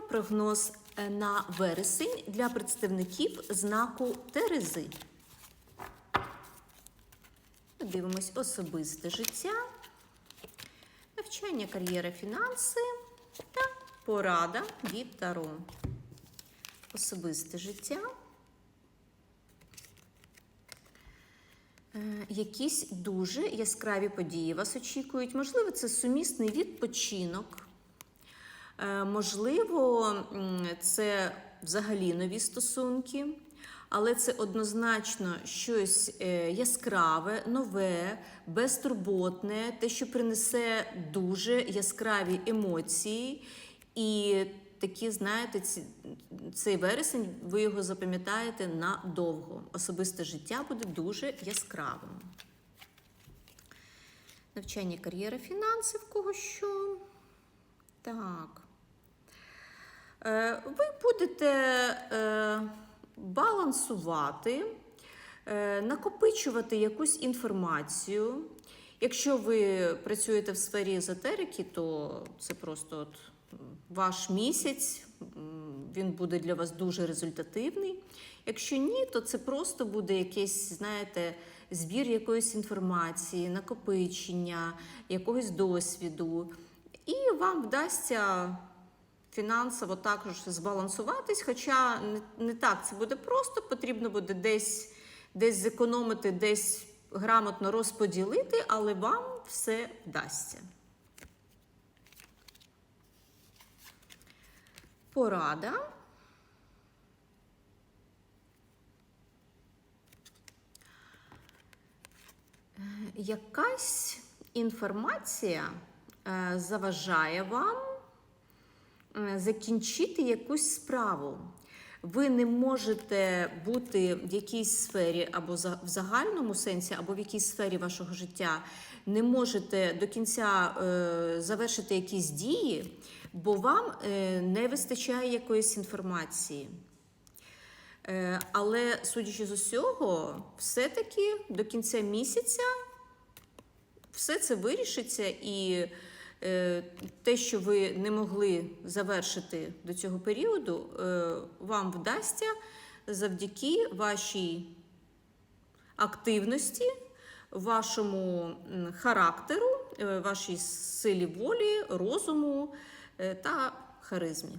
Прогноз е, на вересень для представників знаку Терези. Дивимось особисте життя, навчання, кар'єра, фінанси та порада від Таро. Особисте життя. Е, Якісь дуже яскраві події вас очікують. Можливо, це сумісний відпочинок. Е, Можливо, це взагалі нові стосунки, але це однозначно щось е, яскраве, нове, безтурботне, те, що принесе дуже яскраві емоції. І такі, знаєте, ці, цей вересень ви його запам'ятаєте надовго. Особисте життя буде дуже яскравим. Навчання, кар'єра, фінанси в кого що. Так. Е, Ви будете е, балансувати, е, накопичувати якусь інформацію. Якщо ви працюєте в сфері езотерики, то це просто от ваш місяць, він буде для вас дуже результативний. Якщо ні, то це просто буде якийсь, знаєте, збір якоїсь інформації, накопичення, якогось досвіду. І вам вдасться фінансово також збалансуватись, хоча не, так це буде просто, потрібно буде десь, десь зекономити, десь грамотно розподілити, але вам все вдасться. Порада. Е, Якась інформація е, заважає вам закінчити якусь справу. Ви не можете бути в якійсь сфері або в загальному сенсі, або в якійсь сфері вашого життя, не можете до кінця е, завершити якісь дії, бо вам е, не вистачає якоїсь інформації. Е, але, судячи з усього, все-таки до кінця місяця все це вирішиться, і е, те, що ви не могли завершити до цього періоду, е, вам вдасться завдяки вашій активності, вашому характеру, е, вашій силі волі, розуму е, та харизмі.